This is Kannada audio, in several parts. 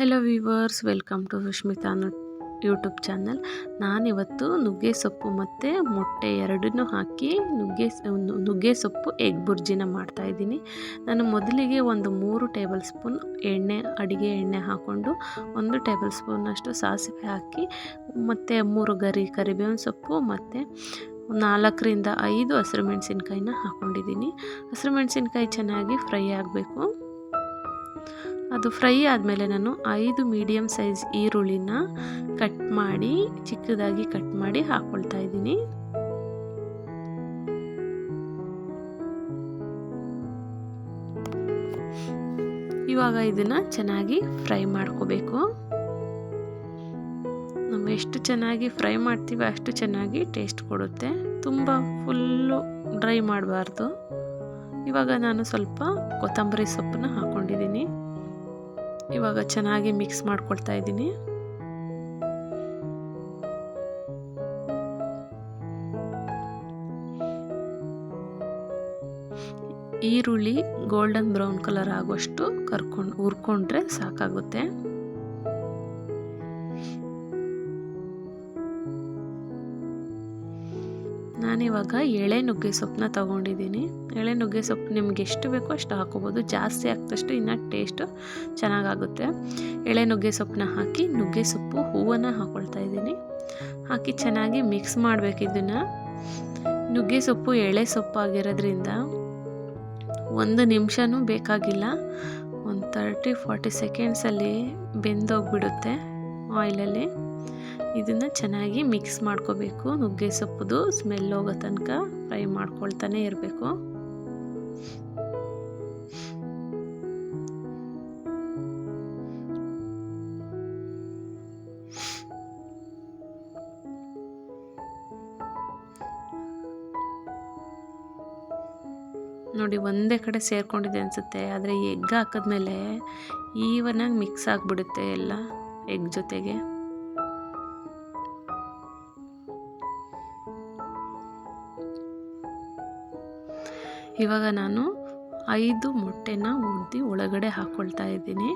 Hello viewers welcome to Sushmita YouTube channel ನಾನಿವತ್ತು ನುಗ್ಗೆ ಸೊಪ್ಪು ಮತ್ತು ಮೊಟ್ಟೆ ಎರಡನ್ನೂ ಹಾಕಿ ನುಗ್ಗೆ ನುಗ್ಗೆ ಸೊಪ್ಪು ಎಗ್ ಬುರ್ಜಿನ ಮಾಡ್ತಾಯಿದ್ದೀನಿ ನಾನು ಮೊದಲಿಗೆ ಒಂದು ಮೂರು ಟೇಬಲ್ ಸ್ಪೂನ್ ಎಣ್ಣೆ, ಅಡುಗೆ ಎಣ್ಣೆ ಹಾಕ್ಕೊಂಡು ಒಂದು ಟೇಬಲ್ ಸ್ಪೂನಷ್ಟು ಸಾಸಿವೆ ಹಾಕಿ ಮತ್ತು ಮೂರು ಗರಿ ಕರಿಬೇವಿನ ಸೊಪ್ಪು ಮತ್ತು ನಾಲ್ಕರಿಂದ ಐದು ಹಸಿರು ಮೆಣಸಿನ್ಕಾಯಿನ ಹಾಕ್ಕೊಂಡಿದ್ದೀನಿ ಹಸಿರು ಮೆಣಸಿನ್ಕಾಯಿ ಚೆನ್ನಾಗಿ ಫ್ರೈ ಆಗಬೇಕು. ಅದು ಫ್ರೈ ಆದಮೇಲೆ ನಾನು ಐದು ಮೀಡಿಯಮ್ ಸೈಜ್ ಈರುಳ್ಳಿನ ಕಟ್ ಮಾಡಿ, ಚಿಕ್ಕದಾಗಿ ಕಟ್ ಮಾಡಿ ಹಾಕ್ಕೊಳ್ತಾ ಇದ್ದೀನಿ. ಇವಾಗ ಇದನ್ನು ಚೆನ್ನಾಗಿ ಫ್ರೈ ಮಾಡ್ಕೋಬೇಕು. ನಾವು ಎಷ್ಟು ಚೆನ್ನಾಗಿ ಫ್ರೈ ಮಾಡ್ತೀವಿ ಅಷ್ಟು ಚೆನ್ನಾಗಿ ಟೇಸ್ಟ್ ಕೊಡುತ್ತೆ. ತುಂಬ ಫುಲ್ಲು ಡ್ರೈ ಮಾಡಬಾರ್ದು. ಇವಾಗ ನಾನು ಸ್ವಲ್ಪ ಕೊತ್ತಂಬರಿ ಸೊಪ್ಪನ್ನ ಹಾಕ್ಕೊಂಡಿದ್ದೀನಿ ಇವಾಗ ಚೆನ್ನಾಗಿ ಮಿಕ್ಸ್ ಮಾಡ್ಕೊಳ್ತಾ ಇದ್ದೀನಿ. ಈರುಳ್ಳಿ ಗೋಲ್ಡನ್ ಬ್ರೌನ್ ಕಲರ್ ಆಗುವಷ್ಟು ಕರ್ಕೊಂಡು ಹುರ್ಕೊಂಡ್ರೆ ಸಾಕಾಗುತ್ತೆ. ನಾನಿವಾಗ ಎಳೆ ನುಗ್ಗೆ ಸೊಪ್ಪನ್ನ ತೊಗೊಂಡಿದ್ದೀನಿ. ಎಳೆ ನುಗ್ಗೆ ಸೊಪ್ಪು ನಿಮ್ಗೆ ಎಷ್ಟು ಬೇಕೋ ಅಷ್ಟು ಹಾಕೋಬೋದು. ಜಾಸ್ತಿ ಹಾಕಿದಷ್ಟು ಇನ್ನೂ ಟೇಸ್ಟು ಚೆನ್ನಾಗಾಗುತ್ತೆ. ಎಳೆ ನುಗ್ಗೆ ಸೊಪ್ಪನ್ನ ಹಾಕಿ ನುಗ್ಗೆ ಸೊಪ್ಪು ಹೂವನ್ನು ಹಾಕ್ಕೊಳ್ತಾ ಇದ್ದೀನಿ. ಹಾಕಿ ಚೆನ್ನಾಗಿ ಮಿಕ್ಸ್ ಮಾಡಬೇಕು ಇದನ್ನು. ನುಗ್ಗೆ ಸೊಪ್ಪು ಎಳೆ ಸೊಪ್ಪಾಗಿರೋದ್ರಿಂದ ಒಂದು ನಿಮಿಷನೂ ಬೇಕಾಗಿಲ್ಲ. ಒಂದು ತರ್ಟಿ ಫಾರ್ಟಿ ಸೆಕೆಂಡ್ಸಲ್ಲಿ ಬೆಂದೋಗ್ಬಿಡುತ್ತೆ ಆಯಿಲಲ್ಲಿ ಇದನ್ನು ಚೆನ್ನಾಗಿ ಮಿಕ್ಸ್ ಮಾಡ್ಕೋಬೇಕು. ನುಗ್ಗೆ ಸೊಪ್ಪುದು ಸ್ಮೆಲ್ ಹೋಗೋ ತನಕ ಫ್ರೈ ಮಾಡ್ಕೊಳ್ತಾನೆ ಇರಬೇಕು. ನೋಡಿ, ಒಂದೇ ಕಡೆ ಸೇರ್ಕೊಂಡಿದೆ ಅನಿಸುತ್ತೆ. ಆದರೆ ಎಗ್ ಹಾಕಿದ್ಮೇಲೆ ಈವನಾಗಿ ಮಿಕ್ಸ್ ಆಗಿಬಿಡುತ್ತೆ ಎಲ್ಲ ಎಗ್ ಜೊತೆಗೆ. ಇವಾಗ ನಾನು ಐದು ಮೊಟ್ಟೆನ ಉಡ್ದು ಒಳಗಡೆ ಹಾಕ್ಕೊಳ್ತಾ ಇದ್ದೀನಿ.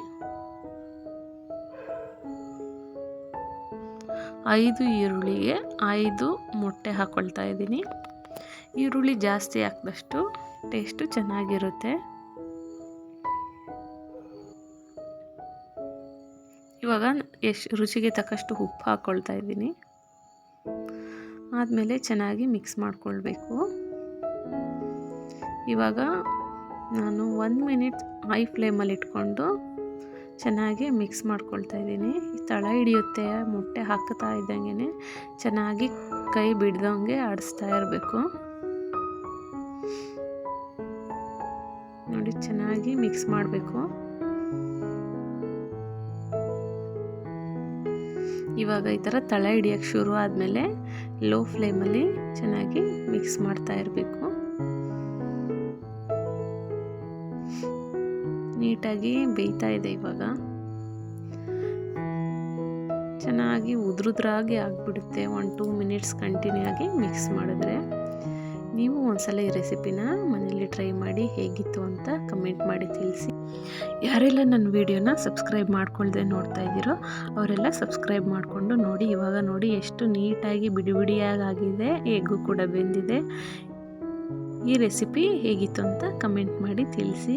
ಐದು ಈರುಳ್ಳಿಗೆ ಐದು ಮೊಟ್ಟೆ ಹಾಕ್ಕೊಳ್ತಾ ಇದ್ದೀನಿ. ಈರುಳ್ಳಿ ಜಾಸ್ತಿ ಹಾಕಿದಷ್ಟು ಟೇಸ್ಟು ಚೆನ್ನಾಗಿರುತ್ತೆ. ಇವಾಗ ಎಷ್ಟು ರುಚಿಗೆ ತಕ್ಕಷ್ಟು ಉಪ್ಪು ಹಾಕ್ಕೊಳ್ತಾ ಇದ್ದೀನಿ. ಆದಮೇಲೆ ಚೆನ್ನಾಗಿ ಮಿಕ್ಸ್ ಮಾಡ್ಕೊಳ್ಬೇಕು. ಇವಾಗ ನಾನು ಒಂದು ಮಿನಿಟ್ ಹೈ ಫ್ಲೇಮಲ್ಲಿ ಇಟ್ಕೊಂಡು ಚೆನ್ನಾಗಿ ಮಿಕ್ಸ್ ಮಾಡ್ಕೊಳ್ತಾ ಇದ್ದೀನಿ. ತಳ ಹಿಡಿಯುತ್ತೆ, ಮೊಟ್ಟೆ ಹಾಕ್ತಾ ಇದ್ದಂಗೆ ಚೆನ್ನಾಗಿ ಕೈ ಬಿಡ್ದಂಗೆ ಆಡಿಸ್ತಾ ಇರಬೇಕು. ನೋಡಿ, ಚೆನ್ನಾಗಿ ಮಿಕ್ಸ್ ಮಾಡಬೇಕು. ಇವಾಗ ಈ ಥರ ತಳ ಹಿಡಿಯೋಕ್ಕೆ ಶುರು ಆದಮೇಲೆ ಲೋ ಫ್ಲೇಮಲ್ಲಿ ಚೆನ್ನಾಗಿ ಮಿಕ್ಸ್ ಮಾಡ್ತಾ ಇರಬೇಕು. ನೀಟಾಗಿ ಬೇಯ್ತಾ ಇದೆ ಇವಾಗ. ಚೆನ್ನಾಗಿ ಉದ್ರುದ್ರಾಗಿ ಆಗಿಬಿಡುತ್ತೆ. ಒನ್ ಟೂ ಮಿನಿಟ್ಸ್ ಕಂಟಿನ್ಯೂ ಆಗಿ ಮಿಕ್ಸ್ ಮಾಡಿದ್ರೆ. ನೀವು ಒಂದ್ಸಲ ಈ ರೆಸಿಪಿನ ಮನೇಲಿ ಟ್ರೈ ಮಾಡಿ ಹೇಗಿತ್ತು ಅಂತ ಕಮೆಂಟ್ ಮಾಡಿ ತಿಳಿಸಿ. ಯಾರೆಲ್ಲ ನನ್ನ ವಿಡಿಯೋನ ಸಬ್ಸ್ಕ್ರೈಬ್ ಮಾಡ್ಕೊಳ್ದೆ ನೋಡ್ತಾ ಇದ್ದೀರೋ ಅವರೆಲ್ಲ ಸಬ್ಸ್ಕ್ರೈಬ್ ಮಾಡಿಕೊಂಡು ನೋಡಿ. ಇವಾಗ ನೋಡಿ ಎಷ್ಟು ನೀಟಾಗಿ ಬಿಡಿ ಬಿಡಿಯಾಗಿ ಆಗಿದೆ ಹೇಗೂ ಕೂಡ ಬೆಂದಿದೆ. ಈ ರೆಸಿಪಿ ಹೇಗಿತ್ತು ಅಂತ ಕಮೆಂಟ್ ಮಾಡಿ ತಿಳಿಸಿ.